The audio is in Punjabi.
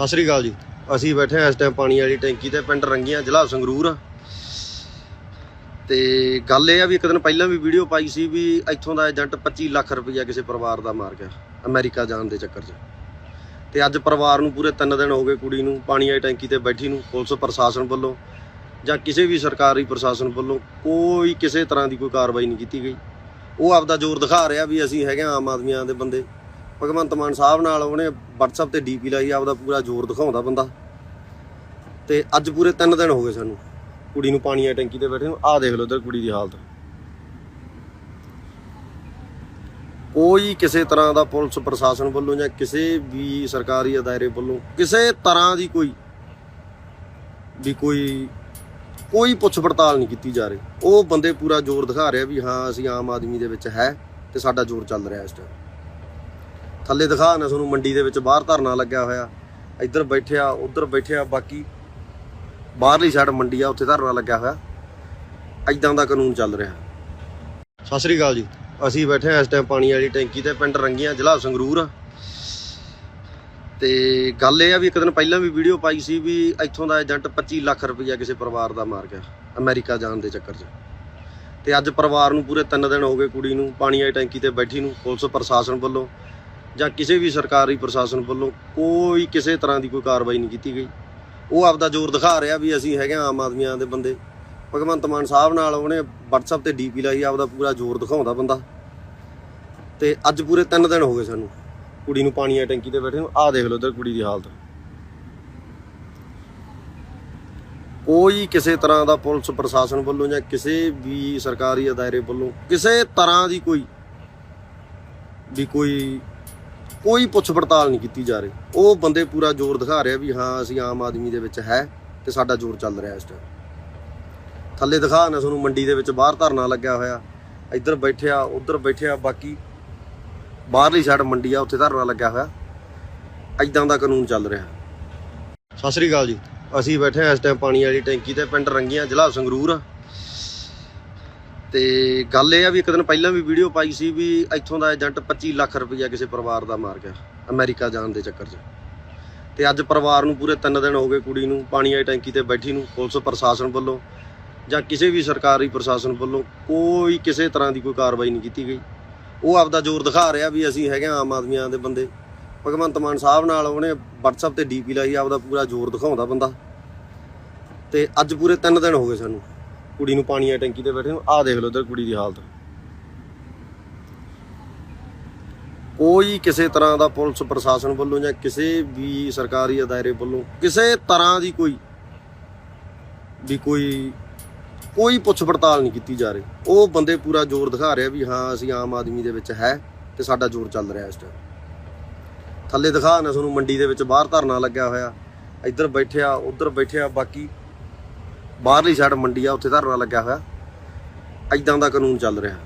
ਸਤਿ ਸ੍ਰੀ ਅਕਾਲ ਜੀ। ਅਸੀਂ ਬੈਠੇ ਹਾਂ ਇਸ ਟਾਈਮ ਪਾਣੀ ਵਾਲੀ ਟੈਂਕੀ ਤੇ, ਪਿੰਡ ਰੰਗੀਆਂ, ਜ਼ਿਲ੍ਹਾ ਸੰਗਰੂਰ। ਆ ਤੇ ਗੱਲ ਇਹ ਆ ਵੀ ਇੱਕ ਦਿਨ ਪਹਿਲਾਂ ਵੀ ਵੀਡੀਓ ਪਾਈ ਸੀ ਵੀ ਇੱਥੋਂ ਦਾ ਏਜੰਟ 25 ਲੱਖ ਰੁਪਈਆ ਕਿਸੇ ਪਰਿਵਾਰ ਦਾ ਮਾਰ ਗਿਆ, ਅਮਰੀਕਾ ਜਾਣ ਦੇ ਚੱਕਰ 'ਚ। ਤੇ ਅੱਜ ਪਰਿਵਾਰ ਨੂੰ ਪੂਰੇ 3 ਦਿਨ ਹੋ ਗਏ ਕੁੜੀ ਨੂੰ, ਪਾਣੀ ਵਾਲੀ ਟੈਂਕੀ ਤੇ ਬੈਠੀ ਨੂੰ, ਪੁਲਿਸ ਪ੍ਰਸ਼ਾਸਨ ਵੱਲੋਂ ਜਾਂ ਕਿਸੇ ਵੀ ਸਰਕਾਰੀ ਪ੍ਰਸ਼ਾਸਨ ਵੱਲੋਂ ਕੋਈ ਕਿਸੇ ਤਰ੍ਹਾਂ ਦੀ ਕੋਈ ਕਾਰਵਾਈ ਨਹੀਂ ਕੀਤੀ ਗਈ। ਉਹ ਆਪਦਾ ਜ਼ੋਰ ਦਿਖਾ ਰਿਹਾ ਵੀ ਅਸੀਂ ਹੈਗੇ ਹਾਂ ਆਮ ਆਦਮੀਆਂ ਦੇ ਬੰਦੇ। ਭਗਵੰਤ ਮਾਨ ਸਾਹਿਬ ਨਾਲ ਉਹਨੇ WhatsApp ਤੇ ਡੀਪੀ ਲਾਈ, ਆਪਦਾ ਪੂਰਾ ਜ਼ੋਰ ਦਿਖਾਉਂਦਾ ਬੰਦਾ। ਤੇ ਅੱਜ ਪੂਰੇ 3 ਦਿਨ ਹੋ ਗਏ ਸਾਨੂੰ, ਕੁੜੀ ਨੂੰ ਪਾਣੀ ਆ ਟੈਂਕੀ ਤੇ ਬੈਠੇ ਨੂੰ। ਆਹ ਦੇਖ ਲਓ ਇਧਰ ਕੁੜੀ ਦੀ ਹਾਲਤ। ਕੋਈ ਕਿਸੇ ਤਰ੍ਹਾਂ ਦਾ ਪੁਲਿਸ ਪ੍ਰਸ਼ਾਸਨ ਵੱਲੋਂ ਜਾਂ ਕਿਸੇ ਵੀ ਸਰਕਾਰੀ ਅਦਾਰੇ ਵੱਲੋਂ, ਕਿਸੇ ਤਰ੍ਹਾਂ ਦੀ ਕੋਈ, ਵੀ ਕੋਈ ਕੋਈ ਪੁੱਛ ਪੜਤਾਲ ਨਹੀਂ ਕੀਤੀ ਜਾ ਰਹੀ। ਉਹ ਬੰਦੇ ਪੂਰਾ ਜ਼ੋਰ ਦਿਖਾ ਰਿਹਾ ਵੀ ਹਾਂ, ਅਸੀਂ ਆਮ ਆਦਮੀ ਦੇ ਵਿੱਚ ਹੈ ਤੇ ਸਾਡਾ ਜ਼ੋਰ ਚੱਲ ਰਿਹਾ ਇਸ ਟਾਈਮ ਥੱਲੇ ਦਿਖਾ ਨਾ ਤੁਹਾਨੂੰ, ਮੰਡੀ ਦੇ ਵਿੱਚ ਬਾਹਰ ਧਰਨਾ ਲੱਗਿਆ ਹੋਇਆ। ਇੱਧਰ ਬੈਠਿਆ ਉੱਧਰ ਬੈਠਿਆ ਬਾਕੀ ਬਾਹਰਲੀ ਸਾਈਡ ਮੰਡੀ ਆ, ਉੱਥੇ ਧਰਨਾ ਲੱਗਿਆ ਹੋਇਆ। ਐਦਾਂ ਦਾ ਕਾਨੂੰਨ ਚੱਲ ਰਿਹਾ। ਸਤਿ ਸ੍ਰੀ ਅਕਾਲ ਜੀ। ਅਸੀਂ ਬੈਠੇ ਹਾਂ ਇਸ ਟਾਈਮ ਪਾਣੀ ਵਾਲੀ ਟੈਂਕੀ ਤੇ, ਪਿੰਡ ਰੰਗੀਆਂ, ਜ਼ਿਲ੍ਹਾ ਸੰਗਰੂਰ। ਤੇ ਗੱਲ ਇਹ ਆ ਵੀ ਇੱਕ ਦਿਨ ਪਹਿਲਾਂ ਵੀ ਵੀਡੀਓ ਪਾਈ ਸੀ ਵੀ ਇੱਥੋਂ ਦਾ ਏਜੰਟ 25 ਲੱਖ ਰੁਪਈਆ ਕਿਸੇ ਪਰਿਵਾਰ ਦਾ ਮਾਰ ਗਿਆ, ਅਮਰੀਕਾ ਜਾਣ ਦੇ ਚੱਕਰ 'ਚ। ਤੇ ਅੱਜ ਪਰਿਵਾਰ ਨੂੰ ਪੂਰੇ 3 ਦਿਨ ਹੋ ਗਏ ਕੁੜੀ ਨੂੰ, ਪਾਣੀ ਵਾਲੀ ਟੈਂਕੀ ਤੇ ਬੈਠੀ ਨੂੰ, ਪੁਲਿਸ ਪ੍ਰਸ਼ਾਸਨ ਵੱਲੋਂ। ਜਾਂ ਕਿਸੇ ਵੀ ਸਰਕਾਰੀ ਪ੍ਰਸ਼ਾਸਨ ਵੱਲੋਂ ਕੋਈ ਕਿਸੇ ਤਰ੍ਹਾਂ ਦੀ ਕੋਈ ਕਾਰਵਾਈ ਨਹੀਂ ਕੀਤੀ ਗਈ। ਉਹ ਆਪਦਾ ਜ਼ੋਰ ਦਿਖਾ ਰਿਹਾ ਵੀ ਅਸੀਂ ਹੈਗੇ ਹਾਂ ਆਮ ਆਦਮੀਆਂ ਦੇ ਬੰਦੇ। ਭਗਵੰਤ ਮਾਨ ਸਾਹਿਬ ਨਾਲ ਉਹਨੇ WhatsApp ਤੇ ਡੀਪੀ ਲਾਈ, ਆਪਦਾ ਪੂਰਾ ਜ਼ੋਰ ਦਿਖਾਉਂਦਾ ਬੰਦਾ। ਤੇ ਅੱਜ ਪੂਰੇ 3 ਦਿਨ ਹੋ ਗਏ ਸਾਨੂੰ, ਕੁੜੀ ਨੂੰ ਪਾਣੀ ਆ ਟੈਂਕੀ ਤੇ ਬੈਠੇ ਨੂੰ। ਆਹ ਦੇਖ ਲਓ ਇਧਰ ਕੁੜੀ ਦੀ ਹਾਲਤ। ਕੋਈ ਕਿਸੇ ਤਰ੍ਹਾਂ ਦਾ ਪੁਲਿਸ ਪ੍ਰਸ਼ਾਸਨ ਵੱਲੋਂ ਜਾਂ ਕਿਸੇ ਵੀ ਸਰਕਾਰੀ ਅਦਾਰੇ ਵੱਲੋਂ ਕਿਸੇ ਤਰ੍ਹਾਂ ਦੀ ਕੋਈ, ਵੀ ਕੋਈ ਕੋਈ ਪੁੱਛ ਪੜਤਾਲ ਨਹੀਂ ਕੀਤੀ ਜਾ ਰਹੀ। ਉਹ ਬੰਦੇ ਪੂਰਾ ਜ਼ੋਰ ਦਿਖਾ ਰਿਹਾ ਵੀ ਹਾਂ, ਅਸੀਂ ਆਮ ਆਦਮੀ ਦੇ ਵਿੱਚ ਹੈ ਤੇ ਸਾਡਾ ਜ਼ੋਰ ਚੱਲ ਰਿਹਾ ਇਸ ਟਾਈਮ ਥੱਲੇ ਦਿਖਾ ਨਾ ਤੁਹਾਨੂੰ ਮੰਡੀ ਦੇ ਵਿੱਚ, ਬਾਹਰ ਧਰਨਾ ਲੱਗਿਆ ਹੋਇਆ। ਇੱਧਰ ਬੈਠਿਆ, ਉੱਧਰ ਬੈਠਿਆ, ਬਾਕੀ ਬਾਹਰਲੀ ਸਾਈਡ ਮੰਡੀ ਆ, ਉੱਥੇ ਧਰਨਾ ਲੱਗਿਆ ਹੋਇਆ। ਐਦਾਂ ਦਾ ਕਾਨੂੰਨ ਚੱਲ ਰਿਹਾ। ਸਤਿ ਸ੍ਰੀ ਅਕਾਲ ਜੀ। ਅਸੀਂ ਬੈਠੇ ਹਾਂ ਇਸ ਟਾਈਮ ਪਾਣੀ ਵਾਲੀ ਟੈਂਕੀ ਤੇ, ਪਿੰਡ ਰੰਗੀਆਂ, ਜ਼ਿਲ੍ਹਾ ਸੰਗਰੂਰ। ਤੇ ਗੱਲ ਇਹ ਆ ਵੀ ਇੱਕ ਦਿਨ ਪਹਿਲਾਂ ਵੀ ਵੀਡੀਓ ਪਾਈ ਸੀ ਵੀ ਇੱਥੋਂ ਦਾ ਏਜੰਟ 25 ਲੱਖ ਰੁਪਈਆ ਕਿਸੇ ਪਰਿਵਾਰ ਦਾ ਮਾਰ ਗਿਆ, ਅਮਰੀਕਾ ਜਾਣ ਦੇ ਚੱਕਰ 'ਚ। ਤੇ ਅੱਜ ਪਰਿਵਾਰ ਨੂੰ ਪੂਰੇ 3 ਦਿਨ ਹੋ ਗਏ ਕੁੜੀ ਨੂੰ, ਪਾਣੀ ਵਾਲੀ ਟੈਂਕੀ ਤੇ ਬੈਠੀ ਨੂੰ, ਪੁਲਿਸ ਪ੍ਰਸ਼ਾਸਨ ਵੱਲੋਂ ਜਾਂ ਕਿਸੇ ਵੀ ਸਰਕਾਰੀ ਪ੍ਰਸ਼ਾਸਨ ਵੱਲੋਂ ਕੋਈ ਕਿਸੇ ਤਰ੍ਹਾਂ ਦੀ ਕੋਈ ਕਾਰਵਾਈ ਨਹੀਂ ਕੀਤੀ ਗਈ। ਉਹ ਆਪਦਾ ਜ਼ੋਰ ਦਿਖਾ ਰਿਹਾ ਵੀ ਅਸੀਂ ਹੈਗੇ ਹਾਂ ਆਮ ਆਦਮੀਆਂ ਦੇ ਬੰਦੇ। ਭਗਵੰਤ ਮਾਨ ਸਾਹਿਬ ਨਾਲ ਉਹਨੇ WhatsApp ਤੇ ਡੀਪੀ ਲਾਈ, ਆਪਦਾ ਪੂਰਾ ਜ਼ੋਰ ਦਿਖਾਉਂਦਾ ਬੰਦਾ। ਤੇ ਅੱਜ ਪੂਰੇ 3 ਦਿਨ ਹੋ ਗਏ ਸਾਨੂੰ। ਕੁੜੀ ਨੂੰ ਪਾਣੀ ਆ ਟੈਂਕੀ ਤੇ ਬੈਠੇ ਨੂੰ, ਆਹ ਦੇਖ ਲਓ ਇਧਰ ਕੁੜੀ ਦੀ ਹਾਲਤ। ਕੋਈ ਕਿਸੇ ਤਰ੍ਹਾਂ ਦਾ ਪੁਲਿਸ ਪ੍ਰਸ਼ਾਸਨ ਵੱਲੋਂ ਜਾਂ ਕਿਸੇ ਵੀ ਸਰਕਾਰੀ ਅਦਾਰੇ ਵੱਲੋਂ, ਕਿਸੇ ਤਰ੍ਹਾਂ ਦੀ ਕੋਈ, ਵੀ ਕੋਈ ਕੋਈ ਪੁੱਛ ਪੜਤਾਲ ਨਹੀਂ ਕੀਤੀ ਜਾ ਰਹੀ। ਉਹ ਬੰਦੇ ਪੂਰਾ ਜ਼ੋਰ ਦਿਖਾ ਰਿਹਾ ਵੀ ਹਾਂ, ਅਸੀਂ ਆਮ ਆਦਮੀ ਦੇ ਵਿੱਚ ਹੈ ਤੇ ਸਾਡਾ ਜ਼ੋਰ ਚੱਲ ਰਿਹਾ ਇਸ ਟਾਈਮ ਥੱਲੇ ਦਿਖਾ ਨਾ ਤੁਹਾਨੂੰ, ਮੰਡੀ ਦੇ ਵਿੱਚ ਬਾਹਰ ਧਰਨਾ ਲੱਗਿਆ ਹੋਇਆ। ਇੱਧਰ ਬੈਠਿਆ, ਉੱਧਰ ਬੈਠਿਆ, ਬਾਕੀ ਬਾਹਰਲੀ ਸਾਈਡ ਮੰਡੀ ਆ ਉੱਥੇ ਧਰਨਾ ਲੱਗਿਆ ਹੋਇਆ। ਐਦਾਂ ਦਾ ਕਾਨੂੰਨ ਚੱਲ ਰਿਹਾ।